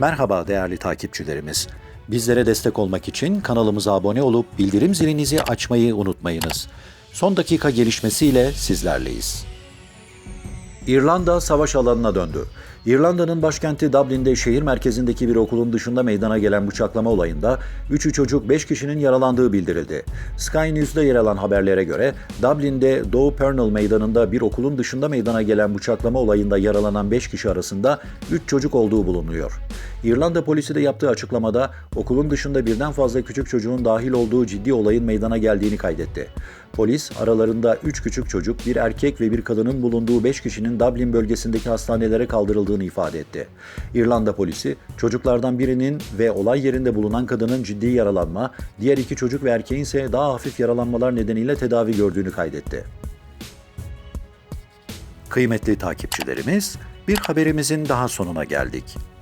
Merhaba değerli takipçilerimiz. Bizlere destek olmak için kanalımıza abone olup bildirim zilinizi açmayı unutmayınız. Son dakika gelişmesiyle sizlerleyiz. İrlanda savaş alanına döndü. İrlanda'nın başkenti Dublin'de şehir merkezindeki bir okulun dışında meydana gelen bıçaklama olayında 3'ü çocuk 5 kişinin yaralandığı bildirildi. Sky News'da yer alan haberlere göre Dublin'de Dow Pernell meydanında bir okulun dışında meydana gelen bıçaklama olayında yaralanan 5 kişi arasında 3 çocuk olduğu bulunuyor. İrlanda polisi de yaptığı açıklamada okulun dışında birden fazla küçük çocuğun dahil olduğu ciddi olayın meydana geldiğini kaydetti. Polis aralarında 3 küçük çocuk, bir erkek ve bir kadının bulunduğu 5 kişinin Dublin bölgesindeki hastanelere kaldırıldığını ifade etti. İrlanda polisi çocuklardan birinin ve olay yerinde bulunan kadının ciddi yaralanma, diğer iki çocuk ve erkeğin ise daha hafif yaralanmalar nedeniyle tedavi gördüğünü kaydetti. Kıymetli takipçilerimiz, bir haberimizin daha sonuna geldik.